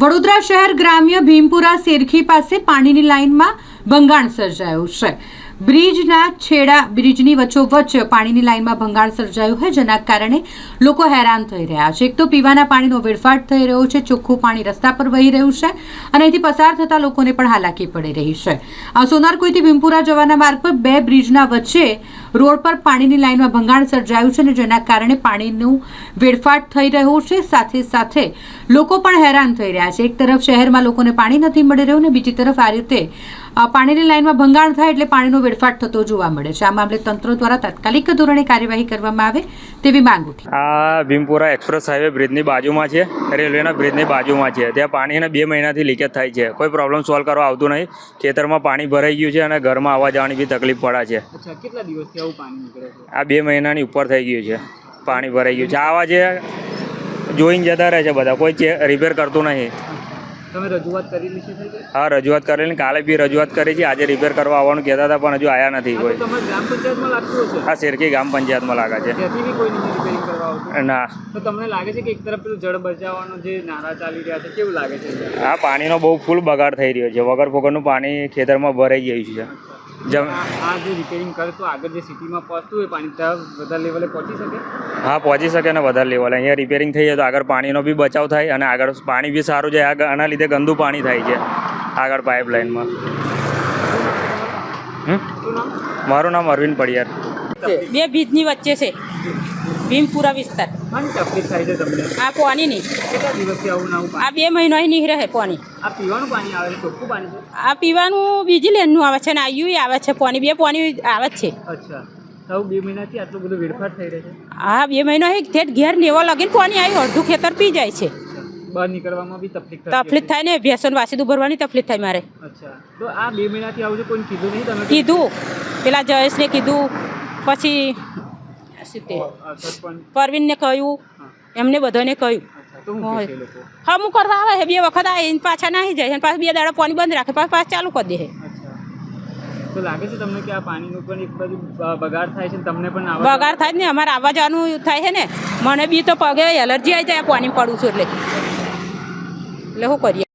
વડોદરા શહેર ગ્રામ્ય ભીમપુરા શેરખી પાસે પાણીની લાઇનમાં ભંગાણ સર્જાયું છે. બ્રિજના છેડા બ્રિજની વચ્ચોવચ્ચ પાણીની લાઇનમાં ભંગાણ સર્જાયું છે, જેના કારણે લોકો હેરાન થઈ રહ્યા છે. એક તો પીવાના પાણીનો વેડફાટ થઈ રહ્યો છે, ચોખ્ખું પાણી રસ્તા પર વહી રહ્યું છે અને અહીંથી પસાર થતા લોકોને પણ હાલાકી પડી રહી છે. આ સોનારકોઈથી ભીમપુરા જવાના માર્ગ પર બે બ્રિજના વચ્ચે રોડ પર પાણીની લાઇનમાં ભંગાણ સર્જાયું છે અને જેના કારણે પાણીનું વેડફાટ થઈ રહ્યું છે. સાથે સાથે લોકો પણ હેરાન થઈ રહ્યા છે. એક તરફ શહેરમાં લોકોને પાણી નથી મળી રહ્યું ને બીજી તરફ આ રીતે પાણીની લાઇનમાં ભંગાણ થાય એટલે પાણીનો વેડફાટ થતો જોવા મળે છે. આ મામલે તંત્ર દ્વારા તાત્કાલિક ધોરણે કાર્યવાહી કરવામાં આવે તેવી માંગ ઉઠી. આ ભીમપુરા એક્સપ્રેસ હાઈવે બ્રિજની બાજુમાં છે. રેલવેના બ્રિજની બાજુમાં છે. ત્યાં પાણીને બે મહિનાથી લીકેજ થાય છે. કોઈ પ્રોબ્લેમ સોલ્વ કરવા આવતું નહીં. ખેતરમાં પાણી ભરાઈ ગયું છે અને ઘરમાં આવવા જવાની બી તકલીફ પડે છે. કેટલા દિવસથી આવું પાણી આ બે મહિનાની ઉપર થઈ ગયું છે. પાણી ભરાઈ ગયું છે. આવા જે જોઈને જતા રહે છે બધા. કોઈ રિપેર કરતું નહીં. તમે રજૂઆત કરેલી છે હા રજૂઆત કરેલી કાલે બી રજૂઆત કરી છે. આજે રિપેર કરવા આવવાનું કહેતા હતા પણ હજુ આવ્યા નથી કોઈ. આ શેરકી ગામ પંચાયતમાં લાગે છે. ના. તો તમને લાગે છે કે એક તરફ પેલું જળ બચાવવાનો જે નારા ચાલી રહ્યા છે કેવું લાગે છે? આ પાણીનો બહુ ફૂલ બગાડ થઈ રહ્યો છે. વગર ફોગરનું પાણી ખેતરમાં ભરાઈ ગયું છે. આ આ જે રિપેરિંગ કરે તો આગળ જે સિટીમાં પહોંચતું હોય પાણી ત્યાં વધારે લેવલે પહોંચી શકે? હા પહોંચી શકે ને વધારે લેવલ અહીંયા રિપેરિંગ થઈ જાય તો આગળ પાણીનો બી બચાવ થાય અને આગળ પાણી બી સારું જાય. આગળ આના લીધે ગંદુ પાણી થાય છે આગળ પાઇપલાઇનમાં મારું નામ અરવિંદ પડિયાર. બે ભીજની વચ્ચે છે. ભીમપુરા વિસ્તાર. ઘણી તકલીફ થાય છે તમને? આ પાણીની કેટલા દિવસથી આવું નવું આ બે મહિનો અહીં નીકળે છે પાણી. આ પીવાનું પાણી આવે છે ચોખ્ખું પાણી છે? આ પીવાનું બીજી લેનનું આવે છે ને આયુ આવે છે પાણી. બે પાણી આવે જ છે. અચ્છા. તો બે મહિનાથી આટલું બધું વેડફાટ થઈ રહ્યો છે? હા બે મહિનો અહીં ઠેઠ ઘેર નેવો લગીને પાણી આવ્યું અડધું ખેતર પી જાય છે. બહાર નીકળવામાં બી તકલીફ તકલીફ થાય ને ભેસન વાસીદું ભરવાની તકલીફ થાય મારે. અચ્છા. તો આ બે મહિનાથી આવું છે કોઈને કીધું નહીં તમે? કીધું. પેલા જયેશને કીધું પછી સરપંચ. પરવીનને કહ્યું એમને બધાને કહ્યું. હા હું કરવા આવે બે વખત આવે એને પાછા નાહી જાય પાછા બે દાડા પાણી બંધ રાખે પાછા પાછા ચાલુ કરી દે છે અચ્છા. તો લાગે છે તમને કે આ પાણીનું પણ એક બાજુ બગાડ થાય છે તમને પણ બગાડ થાય જ ને અમારે આવવા જવાનું થાય છે ને. મને બી તો પગે એલર્જી આવી જાય પાણી પડું છું એટલે. એટલે શું કરીએ?